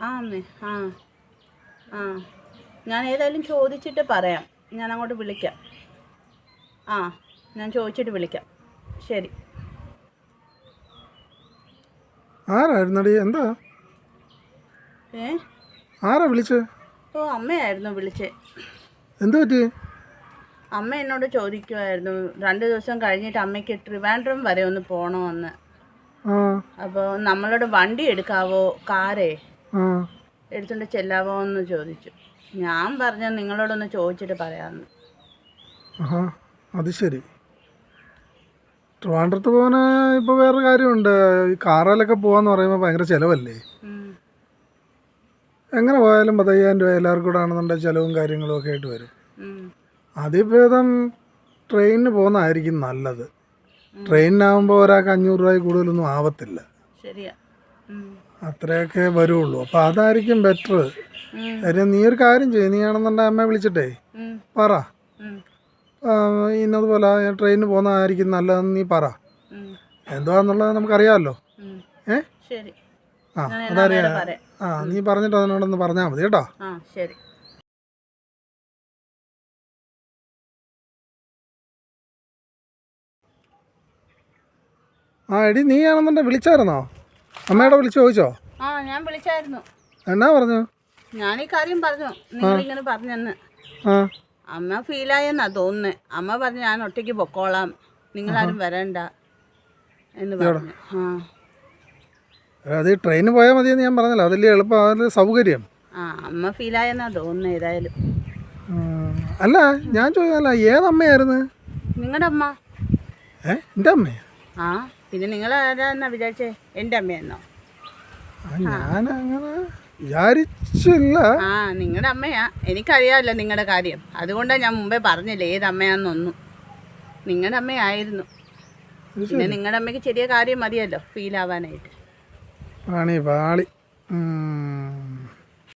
ആ അമ്മേ ആ ആ. ഞാൻ ഏതായാലും ചോദിച്ചിട്ട് പറയാം. ഞാൻ അങ്ങോട്ട് വിളിക്കാം. ആ ഞാൻ ചോദിച്ചിട്ട് വിളിക്കാം. ശരി. ആരായിരുന്നടി? എന്താ? ഏ? ആരാ വിളിച്ചേ? ഓ അമ്മയായിരുന്നു വിളിച്ചേ. എന്ത് പറ്റി? അമ്മ എന്നോട് ചോദിക്കുമായിരുന്നു രണ്ട് ദിവസം കഴിഞ്ഞിട്ട് അമ്മയ്ക്ക് ട്രിവാൻഡ്രം വരെ ഒന്ന് പോകണമെന്ന് ആ. അപ്പോൾ നമ്മളോട് വണ്ടി എടുക്കാവോ? കാറേ? എടുത്തുകൊണ്ട് ചെല്ലാവോ എന്ന് ചോദിച്ചു. ഞാൻ പറഞ്ഞ നിങ്ങളോടൊന്ന് ചോദിച്ചിട്ട് പറയാമെന്ന് അത് ശരി. ട്രിവാൻഡ്രത്ത് പോകാന് ഇപ്പോൾ വേറൊരു കാര്യമുണ്ട്. ഈ കാറിലൊക്കെ പോകാന്ന് പറയുമ്പോൾ ഭയങ്കര ചിലവല്ലേ. എങ്ങനെ പോയാലും പത്തയ്യായിരം രൂപ എല്ലാവർക്കും കൂടെ ആണെന്നുണ്ടെങ്കിൽ ചിലവും കാര്യങ്ങളും ഒക്കെ ആയിട്ട് വരും. അതിഭേദം ട്രെയിനിന് പോകുന്നതായിരിക്കും നല്ലത്. ട്രെയിനിനാകുമ്പോൾ ഒരാൾക്ക് അഞ്ഞൂറ് രൂപ കൂടുതലൊന്നും ആവത്തില്ല. ശരിയാ. അത്രയൊക്കെ വരുള്ളൂ. അപ്പൊ അതായിരിക്കും ബെറ്റർ. കാര്യം നീ ഒരു കാര്യം ചെയ്യും. നീ ആണെന്നുണ്ടെങ്കിൽ അമ്മയെ വിളിച്ചിട്ടേ. പറ. ഇന്നതുപോലെ ട്രെയിനിന് പോകുന്നതായിരിക്കും നല്ലതെന്ന് നീ പറ. എന്തുവാന്നുള്ളത് നമുക്കറിയാമല്ലോ. ഏ? ശരി. ആ അതറിയാ ആ നീ പറഞ്ഞിട്ട് അതിനോടൊന്ന് പറഞ്ഞാൽ മതി കേട്ടോ. ആ ശരി. ആ എടി നീ ആണെന്നുണ്ടെ വിളിച്ചായിരുന്നോ? അമ്മയോടെ വിളിച്ചു ചോദിച്ചോ? ആ ഞാൻ വിളിച്ചായിരുന്നു. എന്നാ പറഞ്ഞു? ഞാൻ ഈ കാര്യം പറഞ്ഞു. നിങ്ങളിങ്ങനെ പറഞ്ഞെന്ന്. ആ. അമ്മ ഫീലായെന്നാ തോന്നുന്നത് അമ്മ പറഞ്ഞു ഞാൻ ഒറ്റയ്ക്ക് പൊക്കോളാം. നിങ്ങളാരും വരണ്ട എന്ന് പറഞ്ഞു. ആ. അത് ട്രെയിനിന് പോയാൽ മതിയെന്ന് ഞാൻ പറഞ്ഞല്ലോ. അതല്ലേ എളുപ്പം അതല്ലേ സൗകര്യം. ആ അമ്മ ഫീലായെന്നാ തോന്നുന്നത് ഏതായാലും. അല്ല ഞാൻ ചോദിച്ചല്ല ഏതമ്മയായിരുന്നു? നിങ്ങളുടെ അമ്മ ഏ? എന്റെ അമ്മയാ? ആ. പിന്നെ നിങ്ങൾ ആരാന്നാ വിചാരിച്ചേ? എന്റെ അമ്മയെന്നോ? ഞാൻ അങ്ങനെ വിചാരിച്ചില്ല. ആ നിങ്ങളുടെ അമ്മയാ. എനിക്കറിയാമല്ലോ നിങ്ങളുടെ കാര്യം. അതുകൊണ്ടാണ് ഞാൻ മുമ്പേ പറഞ്ഞില്ല ഏത് അമ്മയാന്നൊന്നും നിങ്ങളുടെ അമ്മയായിരുന്നു പിന്നെ നിങ്ങളുടെ അമ്മയ്ക്ക് ചെറിയ കാര്യം മതിയല്ലോ ഫീൽ ആവാനായിട്ട്. പാണി പാളി.